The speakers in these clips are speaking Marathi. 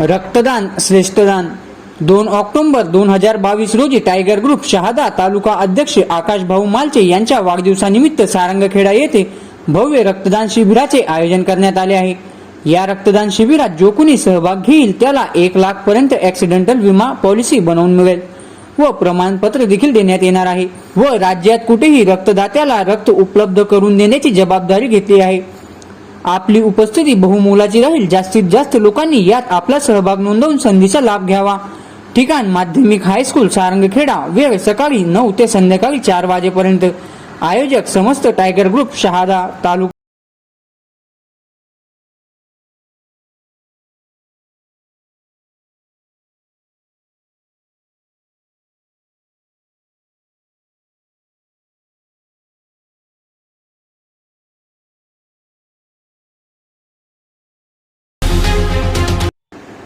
रक्तदान श्रेष्ठदान. दोन ऑक्टोबर दोन हजार बावीस रोजी टायगर ग्रुप शहादा तालुका अध्यक्ष आकाश भाऊ मालचे यांच्या वाढदिवसानिमित्त सारंगखेडा येथे भव्य रक्तदान शिबिराचे आयोजन करण्यात आले आहे. या रक्तदान शिबिरात जो कुणी सहभाग घेईल त्याला एक लाख पर्यंत ऍक्सिडेंटल विमा पॉलिसी बनवून मिळेल. व प्रमाणपत्र देखील देण्यात येणार आहे व राज्यात कुठेही रक्तदात्याला रक्त उपलब्ध करून देण्याची जबाबदारी घेतली आहे. आपली उपस्थिती बहुमोलाची राहील. जास्तीत जास्त लोकांनी यात आपला सहभाग नोंदवून संधीचा लाभ घ्यावा. ठिकाण माध्यमिक हायस्कूल सारंगखेडा. वेळ सकाळी नऊ ते संध्याकाळी चार वाजेपर्यंत. आयोजक समस्त टायगर ग्रुप शहादा तालुका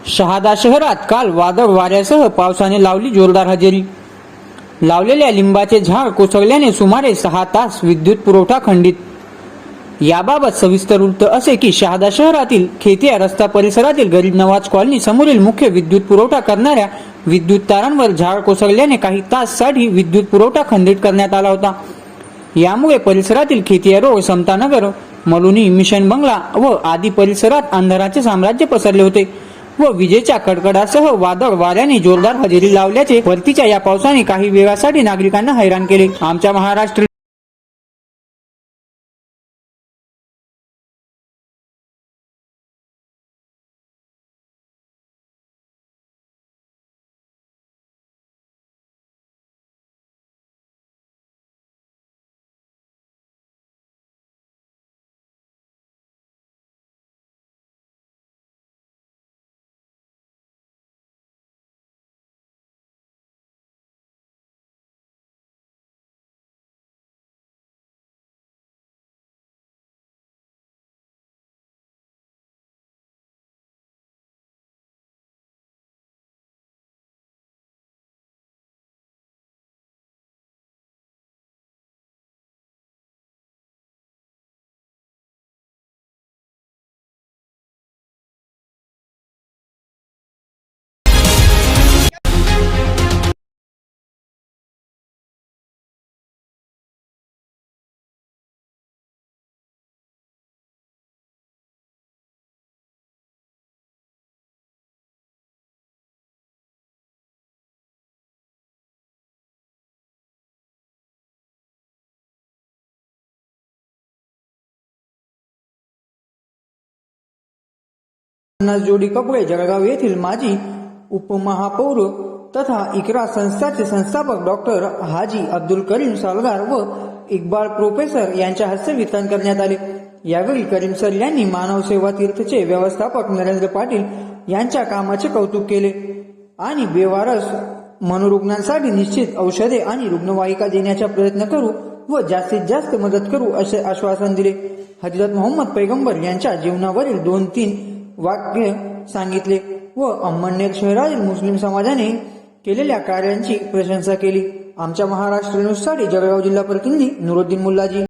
शहादा शहरात काल वादळ वाऱ्यासह पावसाने लावली जोरदार हजेरी. लावलेल्या लिंबाचे झाड कोसळल्याने सुमारे सहा तास विद्युत पुरवठा खंडित. याबाबत सविस्तर वृत्त असे की शहादा शहरातील खेतिया रस्ता परिसरातील गरीब नवाज कॉलनी समोरील मुख्य विद्युत पुरवठा करणाऱ्या विद्युत तारांवर झाड कोसळल्याने काही ताससाठी विद्युत पुरवठा खंडित करण्यात आला होता. यामुळे परिसरातील खेतिया रोड समतानगर मलुनी मिशन बंगला व आदी परिसरात अंधाराचे साम्राज्य पसरले होते. व विजेच्या कडकडासह वादळ वाऱ्याने जोरदार हजेरी लावल्याचे परतीच्या या पावसाने काही वेळासाठी नागरिकांना हैराण केले. आमच्या महाराष्ट्र पन्नास जोडी कपडे जळगाव येथील माजी उपमहापौर तथा इकरा संस्थाचे संस्थापक डॉक्टर हाजी अब्दुल करीम सालगार व इक्बाल प्रोफेसर यांच्या हस्ते वितरण करण्यात आले. यावेळी करीम सर यांनी मानव सेवा तीर्थचे व्यवस्थापक नरेंद्र पाटील यांच्या कामाचे कौतुक केले आणि बेवारस मनोरुग्णांसाठी निश्चित औषधे आणि रुग्णवाहिका देण्याचा प्रयत्न करू व जास्तीत जास्त मदत करू असे आश्वासन दिले. हजरत मोहम्मद पैगंबर यांच्या जीवनावरील दोन तीन वाक्य सांगितले व अहमदनेर शहरातील मुस्लिम समाजाने केलेल्या कार्यांची प्रशंसा केली. आमच्या महाराष्ट्र न्यूजसाठी जळगाव जिल्हा प्रतिनिधी नुरुद्दीन मुल्लाजी.